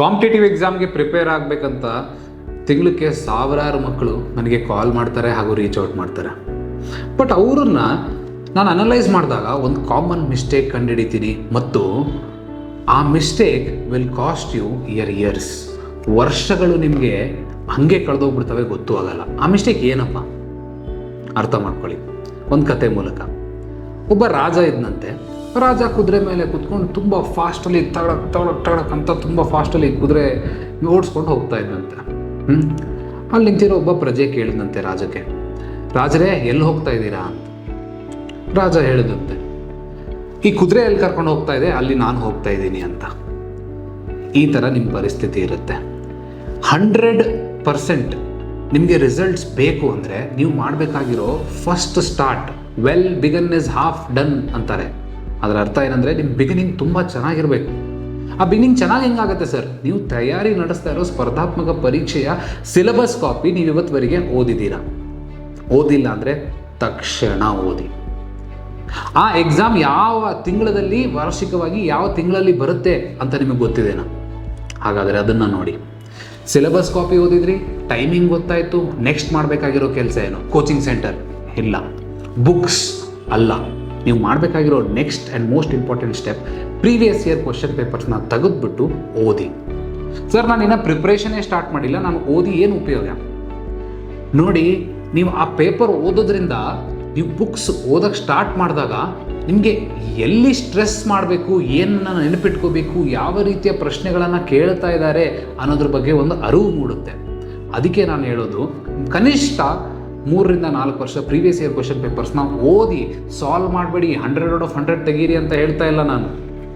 Competitive ಎಕ್ಸಾಮ್ಗೆ prepare ಆಗಬೇಕಂತ ತಿಂಗಳಕ್ಕೆ ಸಾವಿರಾರು ಮಕ್ಕಳು ನನಗೆ ಕಾಲ್ ಮಾಡ್ತಾರೆ ಹಾಗೂ ರೀಚ್ ಔಟ್ ಮಾಡ್ತಾರೆ. ಬಟ್ ಅವರನ್ನು ನಾನು ಅನಲೈಸ್ ಮಾಡಿದಾಗ ಒಂದು ಕಾಮನ್ ಮಿಸ್ಟೇಕ್ ಕಂಡುಹಿಡಿತೀನಿ ಮತ್ತು ಆ mistake will cost you year years ವರ್ಷಗಳು ನಿಮಗೆ ಹಾಗೆ ಕಳೆದೋಗ್ಬಿಡ್ತವೆ, ಗೊತ್ತೂ ಆಗಲ್ಲ. ಆ ಮಿಸ್ಟೇಕ್ ಏನಪ್ಪ? ಅರ್ಥ ಮಾಡ್ಕೊಳ್ಳಿ. ಒಂದು ಕತೆ ಮೂಲಕ. ಒಬ್ಬ ರಾಜ ಇದ್ನಂತೆ. ರಾಜ ಕುದುರೆ ಮೇಲೆ ಕುತ್ಕೊಂಡು ತುಂಬ ಫಾಸ್ಟಲ್ಲಿ ತಗಡಕ್ ತಗಡಕ್ ತಗಡಕ್ ಅಂತ ತುಂಬ ಫಾಸ್ಟಲ್ಲಿ ಕುದುರೆ ಓಡಿಸ್ಕೊಂಡು ಹೋಗ್ತಾ ಇದ್ದಂತೆ. ಹ್ಞೂ ಅಲ್ಲಿ ನಿಂತಿರೋ ಒಬ್ಬ ಪ್ರಜೆ ಕೇಳಿದಂತೆ ರಾಜಕ್ಕೆ, ರಾಜರೇ, ಎಲ್ಲಿ ಹೋಗ್ತಾ ಇದ್ದೀರಾ? ಅಂತ ರಾಜ ಹೇಳಿದಂತೆ, ಈ ಕುದುರೆ ಎಲ್ಲಿ ಕರ್ಕೊಂಡು ಹೋಗ್ತಾ ಇದೆ, ಅಲ್ಲಿ ನಾನು ಹೋಗ್ತಾ ಇದ್ದೀನಿ ಅಂತ. ಈ ಥರ ನಿಮ್ಮ ಪರಿಸ್ಥಿತಿ ಇರುತ್ತೆ. ಹಂಡ್ರೆಡ್ ಪರ್ಸೆಂಟ್ ನಿಮಗೆ ರಿಸಲ್ಟ್ಸ್ ಬೇಕು ಅಂದರೆ ನೀವು ಮಾಡಬೇಕಾಗಿರೋ first start well begun is half done ಅಂತಾರೆ. ಅದರ ಅರ್ಥ ಏನಂದರೆ ನಿಮ್ಮ ಬಿಗಿನಿಂಗ್ ತುಂಬ ಚೆನ್ನಾಗಿರಬೇಕು. ಆ ಬಿಗಿನಿಂಗ್ ಚೆನ್ನಾಗಿ ಹೆಂಗಾಗುತ್ತೆ ಸರ್? ನೀವು ತಯಾರಿ ನಡೆಸ್ತಾ ಇರೋ ಸ್ಪರ್ಧಾತ್ಮಕ ಪರೀಕ್ಷೆಯ ಸಿಲೆಬಸ್ ಕಾಪಿ ನೀವು ಇವತ್ತುವರೆಗೆ ಓದಿದ್ದೀರಾ? ಓದಿಲ್ಲ ಅಂದರೆ ತಕ್ಷಣ ಓದಿ. ಆ ಎಕ್ಸಾಮ್ ಯಾವ ತಿಂಗಳಲ್ಲಿ ವಾರ್ಷಿಕವಾಗಿ ಯಾವ ತಿಂಗಳಲ್ಲಿ ಬರುತ್ತೆ ಅಂತ ನಿಮಗೆ ಗೊತ್ತಿದೆನಾ? ಹಾಗಾದರೆ ಅದನ್ನು ನೋಡಿ. ಸಿಲೆಬಸ್ ಕಾಪಿ ಓದಿದ್ರಿ ಟೈಮಿಂಗ್ ಗೊತ್ತಾಯಿತು ನೆಕ್ಸ್ಟ್ ಮಾಡಬೇಕಾಗಿರೋ ಕೆಲಸ ಏನು? ಕೋಚಿಂಗ್ ಸೆಂಟರ್ ಇಲ್ಲ. ಬುಕ್ಸ್ ಅಲ್ಲ. ನೀವು ಮಾಡಬೇಕಾಗಿರೋ next and most important step previous year question ಪೇಪರ್ಸ್ನ ತೆಗೆದುಬಿಟ್ಟು ಓದಿ. ಸರ್ ನಾನು ಇನ್ನೂ ಪ್ರಿಪ್ರೇಷನೇ ಸ್ಟಾರ್ಟ್ ಮಾಡಿಲ್ಲ, ನಾನು ಓದಿ ಏನು ಉಪಯೋಗ? ನೋಡಿ, ನೀವು ಆ ಪೇಪರ್ ಓದೋದ್ರಿಂದ ನೀವು ಬುಕ್ಸ್ ಓದೋಕ್ಕೆ ಸ್ಟಾರ್ಟ್ ಮಾಡಿದಾಗ ನಿಮಗೆ ಎಲ್ಲಿ ಸ್ಟ್ರೆಸ್ ಮಾಡಬೇಕು ಏನನ್ನು ನೆನಪಿಟ್ಕೋಬೇಕು, ಯಾವ ರೀತಿಯ ಪ್ರಶ್ನೆಗಳನ್ನು ಕೇಳ್ತಾ ಇದ್ದಾರೆ ಅನ್ನೋದ್ರ ಬಗ್ಗೆ ಒಂದು ಅರಿವು ಮೂಡುತ್ತೆ. ಅದಕ್ಕೆ ನಾನು ಹೇಳೋದು, ಕನಿಷ್ಠ ಮೂರರಿಂದ ನಾಲ್ಕು ವರ್ಷ ಪ್ರೀವಿಯಸ್ ಇಯರ್ ಕ್ವಶನ್ ಪೇಪರ್ಸ್ನ ಓದಿ ಸಾಲ್ವ್ ಮಾಡಬೇಡಿ ಹಂಡ್ರೆಡ್ ಆಫ್ ಹಂಡ್ರೆಡ್ ತೆಗೀರಿ ಅಂತ ಹೇಳ್ತಾ ಇಲ್ಲ ನಾನು.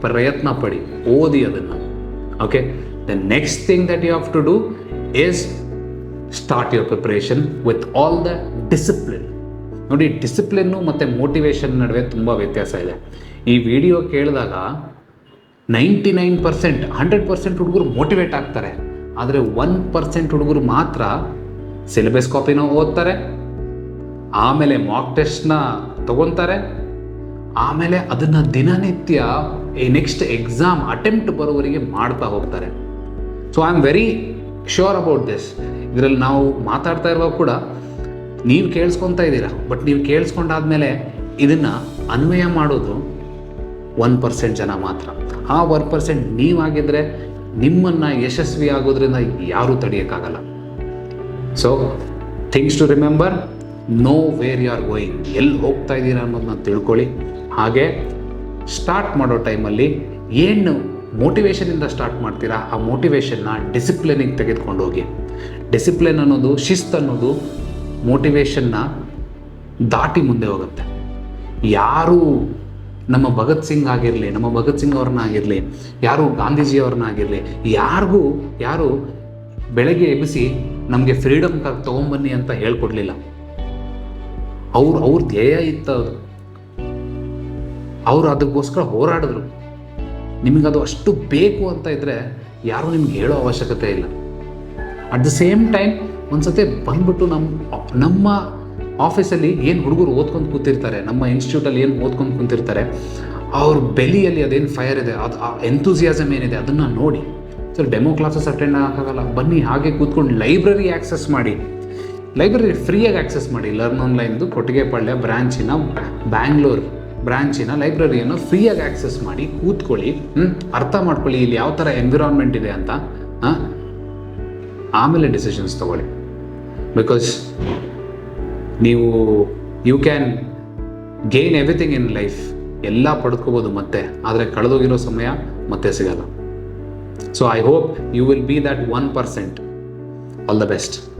ಪ್ರಯತ್ನ ಪಡಿ, ಓದಿ ಅದನ್ನು. Okay the next thing that you have to do is start your preparation with all the discipline ನೋಡಿ ಡಿಸಿಪ್ಲಿನ್ನು ಮತ್ತು ಮೋಟಿವೇಶನ್ ನಡುವೆ ತುಂಬ ವ್ಯತ್ಯಾಸ ಇದೆ. ಈ ವಿಡಿಯೋ ಕೇಳಿದಾಗ ninety nine percent hundred percent ಹುಡುಗರು ಮೋಟಿವೇಟ್ ಆಗ್ತಾರೆ. ಆದರೆ ಒನ್ ಪರ್ಸೆಂಟ್ ಹುಡುಗರು ಮಾತ್ರ ಸಿಲೆಬಸ್ ಕಾಪಿನೂ ಓದ್ತಾರೆ, ಆಮೇಲೆ ಮಾಕ್ ಟೆಸ್ಟ್ನ ತಗೊತಾರೆ, ಆಮೇಲೆ ಅದನ್ನು ದಿನನಿತ್ಯ ಈ ನೆಕ್ಸ್ಟ್ ಎಕ್ಸಾಮ್ ಅಟೆಂಪ್ಟ್ ಬರೋವರಿಗೆ ಮಾಡ್ತಾ ಹೋಗ್ತಾರೆ. So I am very sure about this ಇದರಲ್ಲಿ ನಾವು ಮಾತಾಡ್ತಾ ಇರುವಾಗ ಕೂಡ ನೀವು ಕೇಳಿಸ್ಕೊತಾ ಇದ್ದೀರಾ? ಬಟ್ ನೀವು ಕೇಳಿಸ್ಕೊಂಡಾದ್ಮೇಲೆ ಇದನ್ನು ಅನ್ವಯ ಮಾಡೋದು ಒನ್ ಪರ್ಸೆಂಟ್ ಜನ ಮಾತ್ರ. ಆ ಒನ್ ಪರ್ಸೆಂಟ್ ನೀವಾಗಿದ್ದರೆ ನಿಮ್ಮನ್ನು ಯಶಸ್ವಿ ಆಗೋದ್ರಿಂದ ಯಾರೂ ತಡೆಯೋಕ್ಕಾಗಲ್ಲ. So things to remember know where you are going ಎಲ್ಲಿ ಹೋಗ್ತಾ ಇದ್ದೀರಾ ಅನ್ನೋದನ್ನ ತಿಳ್ಕೊಳ್ಳಿ. ಹಾಗೆ ಸ್ಟಾರ್ಟ್ ಮಾಡೋ ಟೈಮಲ್ಲಿ ಏನು ಮೋಟಿವೇಶನಿಂದ ಸ್ಟಾರ್ಟ್ ಮಾಡ್ತೀರಾ, ಆ ಮೋಟಿವೇಶನ್ನ ಡಿಸಿಪ್ಲಿನಿಗೆ ತೆಗೆದುಕೊಂಡು ಹೋಗಿ. ಡಿಸಿಪ್ಲಿನ್ ಅನ್ನೋದು, ಶಿಸ್ತು ಅನ್ನೋದು ಮೋಟಿವೇಶನ್ನ ದಾಟಿ ಮುಂದೆ ಹೋಗುತ್ತೆ. ಯಾರು ನಮ್ಮ ಭಗತ್ ಸಿಂಗ್ ಆಗಿರಲಿ, ನಮ್ಮ ಭಗತ್ ಸಿಂಗ್ ಅವ್ರನ್ನ ಆಗಿರಲಿ, ಯಾರು ಗಾಂಧೀಜಿಯವ್ರನ್ನ ಆಗಿರಲಿ, ಯಾರಿಗೂ, ಯಾರು ಬೆಳಗ್ಗೆ ಎಬ್ಬಿಸಿ ನಮಗೆ ಫ್ರೀಡಮ್ ತೊಗೊಂಬನ್ನಿ ಅಂತ ಹೇಳ್ಕೊಡ್ಲಿಲ್ಲ. ಅವ್ರು, ಅವ್ರ ಧ್ಯೇಯ ಇತ್ತು ಅದು. ಅವರು ಅದಕ್ಕೋಸ್ಕರ ಹೋರಾಡಿದ್ರು. ನಿಮಗದು ಅಷ್ಟು ಬೇಕು ಅಂತ ಇದ್ದರೆ ಯಾರೂ ನಿಮ್ಗೆ ಹೇಳೋ ಅವಶ್ಯಕತೆ ಇಲ್ಲ. ಅಟ್ ದ ಸೇಮ್ ಟೈಮ್ ಒಂದ್ಸತಿ ಬಂದ್ಬಿಟ್ಟು ನಮ್ಮ ನಮ್ಮ ಆಫೀಸಲ್ಲಿ ಏನು ಹುಡುಗರು ಓದ್ಕೊಂಡು ಕೂತಿರ್ತಾರೆ, ನಮ್ಮ ಇನ್ಸ್ಟಿಟ್ಯೂಟಲ್ಲಿ ಏನು ಓದ್ಕೊಂಡು ಕೂತಿರ್ತಾರೆ, ಅವ್ರ ಬೆಲಿಯಲ್ಲಿ ಅದೇನು ಫೈರ್ ಇದೆ, ಅದು, ಆ ಎಂತೂಸಿಯಾಸಮ್ ಏನಿದೆ ಅದನ್ನು ನೋಡಿ. ಸರ್ ಡೆಮೋ ಕ್ಲಾಸಸ್ ಅಟೆಂಡ್ ಆಗೋಕ್ಕಾಗಲ್ಲ ಬನ್ನಿ, ಹಾಗೆ ಕೂತ್ಕೊಂಡು ಲೈಬ್ರರಿ ಆ್ಯಕ್ಸೆಸ್ ಮಾಡಿ. ಲೈಬ್ರರಿ ಫ್ರೀಯಾಗಿ ಆ್ಯಕ್ಸಸ್ ಮಾಡಿ. ಲರ್ನ್ ಆನ್ಲೈನ್ದು ಕೊಟ್ಟಿಗೆಪಾಳ್ಯ ಬ್ರ್ಯಾಂಚಿನ ಬ್ಯಾಂಗ್ಳೂರ್ ಬ್ರ್ಯಾಂಚಿನ ಲೈಬ್ರರಿಯನ್ನು ಫ್ರೀಯಾಗಿ ಆ್ಯಕ್ಸೆಸ್ ಮಾಡಿ, ಕೂತ್ಕೊಳ್ಳಿ? ಅರ್ಥ ಮಾಡ್ಕೊಳ್ಳಿ ಇಲ್ಲಿ ಯಾವ ಥರ ಎನ್ವಿರಾನ್ಮೆಂಟ್ ಇದೆ ಅಂತ? ಆಮೇಲೆ ಡಿಸಿಷನ್ಸ್ ತಗೊಳ್ಳಿ. ಬಿಕಾಸ್ ನೀವು you can gain everything in life ಎಲ್ಲ ಪಡ್ಕೋಬೋದು ಮತ್ತೆ, ಆದರೆ ಕಳೆದೋಗಿರೋ ಸಮಯ ಮತ್ತೆ ಸಿಗಲ್ಲ. So I hope you will be that 1%. All the best.